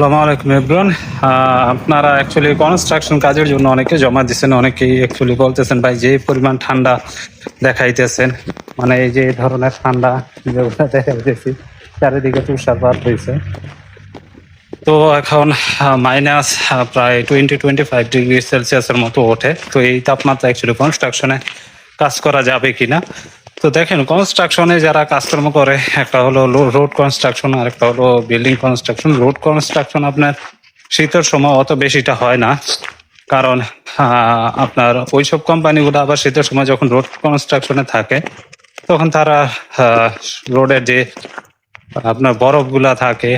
সালামু আলাইকুম এভরিওয়ান। আপনারা অ্যাকচুয়ালি কনস্ট্রাকশন কাজের জন্য অনেকে জমা দিচ্ছেন অনেকেই অ্যাকচুয়ালি বলতেছেন, ভাই, যে পরিমাণ ঠান্ডা দেখাইতেছেন। মানে এই যে ধরনের ঠান্ডা যেগুলো দেখাইতেছি, চারিদিকে তুষারপাত হয়েছে তো এখন মাইনাস প্রায় টোয়েন্টি টোয়েন্টি ফাইভ ডিগ্রি সেলসিয়াসের মতো ওঠে। তো এই তাপমাত্রা অ্যাকচুয়ালি কনস্ট্রাকশনে কাজ করা যাবে কিনা? তো দেখেন কনস্ট্রাকশনে যারা কাজকর্ম করে, একটা হলো রোড কনস্ট্রাকশন আর একটা হলো বিল্ডিং কনস্ট্রাকশন রোড কনস্ট্রাকশন আপনার শীতের সময় অত বেশিটা হয় না। কারণ আপনার ওইসব কোম্পানিগুলো আবার শীতের সময় যখন রোড কনস্ট্রাকশনে থাকে, তখন তারা রোডের যে আপনার বরফগুলা থাকে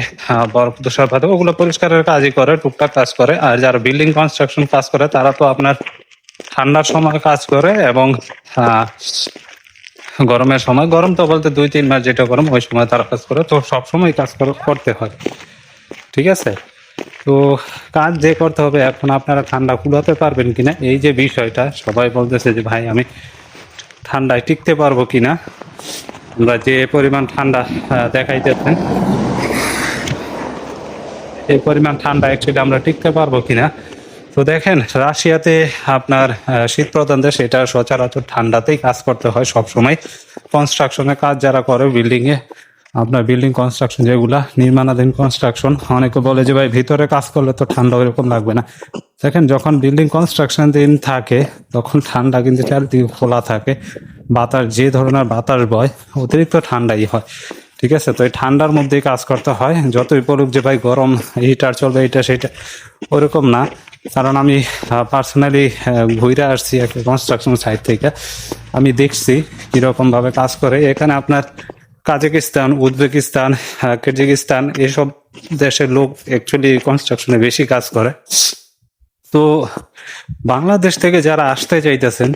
বরফ তুষারপাত ওগুলো পরিষ্কারের কাজই করে, টুকটাক কাজ করে। আর যারা বিল্ডিং কনস্ট্রাকশন কাজ করে, তারা তো আপনার ঠান্ডার সময় কাজ করে এবং গরমের সময়, গরম তো বলতে দুই, তিন মাস যেটা গরম, ওই সময় তারা কাজ করে। তো সব সময় কাজ কর- করতে হয়। ঠিক আছে? তো কাজ যে করতে হবে, এখন আপনারা ঠান্ডা কুলাতে পারবেন কিনা? এই যে বিষয়টা, সবাই বলতেছে যে, ভাই, আমি ঠান্ডায় টিকতে পারব কিনা? আমরা যে পরিমাণ ঠান্ডা দেখাইতেছেন, এই পরিমাণ ঠান্ডা অ্যাকচুয়ালি আমরা টিকতে পারব কিনা? তো দেখেন, রাশিয়াতে আপনার শীত প্রধান দেশ, এটা সচরাচর ঠান্ডাতেই কাজ করতে হয় সব সময় কনস্ট্রাকশনের কাজ যারা করে বিল্ডিং এ আপনার বিল্ডিং কনস্ট্রাকশন যেগুলা, নির্মাণাধীন কনস্ট্রাকশন অনেকে বলে যে, ভাই, ভিতরে কাজ করলে তো ঠান্ডা ওইরকম লাগবে না। দেখেন, যখন বিল্ডিং কনস্ট্রাকশন দিন থাকে, তখন ঠান্ডা কিন্তু চারিদিকে খোলা থাকে। বাতাস, যে ধরনের বাতাস বয়, অতিরিক্ত ঠান্ডাই হয়। ঠিক আছে? তো এই ঠান্ডার মধ্যেই কাজ করতে হয়। যতই বলুক যে ভাই গরম হিটার চলবে এটা সেটা ওরকম না। কারণ আমি পার্সোনালি ঘুরে আসছি একটা কনস্ট্রাকশন সাইট থেকে। আমি দেখছি কীরকম ভাবে কাজ করে। এখানে আপনার কাজাকিস্তান, উজবেকিস্তান কিরজিকিস্তান এসব দেশের লোক অ্যাকচুয়ালি কনস্ট্রাকশনে বেশি কাজ করে। তো বাংলাদেশ থেকে যারা আসতে চাইতেছেন,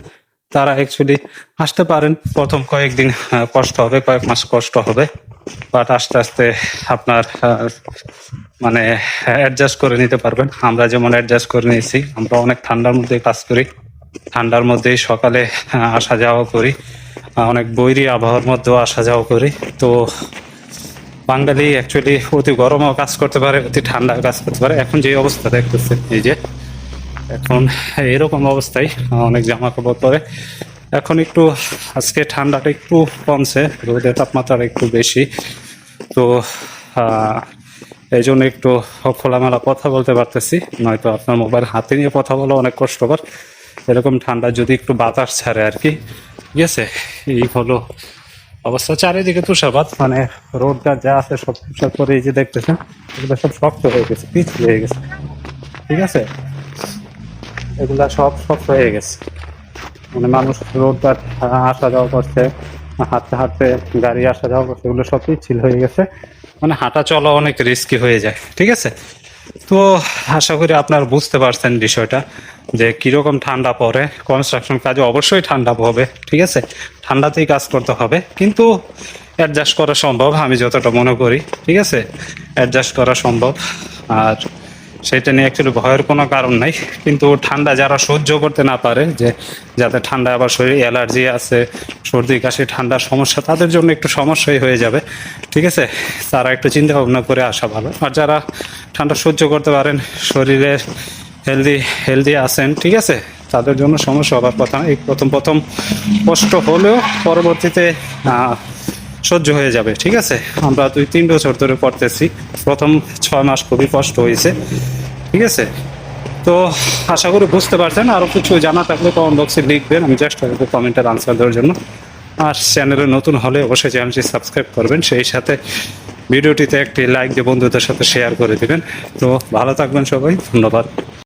তারা অ্যাকচুয়ালি আসতে পারেন। প্রথম কয়েকদিন কষ্ট হবে, কয়েক মাস কষ্ট হবে। বাট আস্তে আস্তে আপনার মানে অ্যাডজাস্ট করে নিতে পারবেন। আমরা যেমন অ্যাডজাস্ট করে নিয়েছি, আমরা অনেক ঠান্ডার মধ্যে কাজ করি। ঠান্ডার মধ্যেই সকালে আসা যাওয়া করি। অনেক বৈরী আবহাওয়ার মধ্যেও আসা যাওয়া করি। তো বাঙালি অ্যাকচুয়ালি অতি গরমও কাজ করতে পারে, অতি ঠান্ডা কাজ করতে পারে। এখন যে অবস্থা দেখতেছে এই যে, এখন এরকম অবস্থায় অনেক জামা কাপড় পরে এখন একটু আজকে ঠান্ডাটা একটু কমছে, রোদের তাপমাত্রা একটু বেশি। তো এই জন্য একটু খোলামেলা কথা বলতে পারতেছি, নয়তো আপনার মোবাইল হাতে নিয়ে কথা বলা অনেক কষ্টকর। এরকম ঠান্ডা যদি একটু বাতাস ছাড়ে আর কি, ঠিক আছে? এই হলো অবস্থা। চারিদিকে তুষারপাত মানে রোডটা যা আছে সব তুষার করে এই যে দেখতেছেন, এগুলো সব শক্ত হয়ে গেছে পিছল হয়ে গেছে, ঠিক আছে? এগুলা সব শক্ত হয়ে গেছে। মানে মানুষ রোডটা আসা যাওয়া করছে, হাঁটতে হাঁটতে গাড়ি আসা যাওয়া করছে, এগুলো সব পিচ্ছিল হয়ে গেছে। মানে হাঁটা চলা অনেক রিস্কি হয়ে যায়, ঠিক আছে? তো আশা করি আপনারা বুঝতে পারছেন বিষয়টা, যে কীরকম ঠান্ডা পড়ে কনস্ট্রাকশন কাজে অবশ্যই ঠান্ডা হবে, ঠিক আছে? ঠান্ডাতেই কাজ করতে হবে, কিন্তু অ্যাডজাস্ট করা সম্ভব, আমি যতটা মনে করি, ঠিক আছে? অ্যাডজাস্ট করা সম্ভব, আর সেটা নিয়ে অ্যাকচুয়ালি ভয়ের কোনো কারণ নাই। কিন্তু ঠান্ডা যারা সহ্য করতে না পারে, যে যাদের ঠান্ডা আবার শরীরে অ্যালার্জি আছে, সর্দি, কাশি, ঠান্ডার সমস্যা, তাদের জন্য একটু সমস্যাই হয়ে যাবে। ঠিক আছে? তারা একটু চিন্তা ভাবনা করে আসা ভালো। আর যারা ঠান্ডা সহ্য করতে পারেন, শরীরে হেলদি হেলদি আছেন, ঠিক আছে? তাদের জন্য সমস্যা হবার কথা। এই প্রথম প্রথম কষ্ট হলেও পরবর্তীতে সহ্য হয়ে যাবে, ঠিক আছে? আমরা দুই, তিন বছর ধরে পড়তেছি। প্রথম ছয় মাস খুবই কষ্ট হয়েছে, ঠিক আছে? তো আশা করি বুঝতে পারছেন আরও কিছু জানা থাকলে কমেন্ট বক্সে লিখবেন। আমি চেষ্টা করব কমেন্টের আনসার দেওয়ার জন্য। আর চ্যানেলে নতুন হলে অবশ্যই চ্যানেলটি সাবস্ক্রাইব করবেন। সেই সাথে ভিডিওটিতে একটি লাইক দিয়ে বন্ধুদের সাথে শেয়ার করে দেবেন। তো ভালো থাকবেন সবাই, ধন্যবাদ।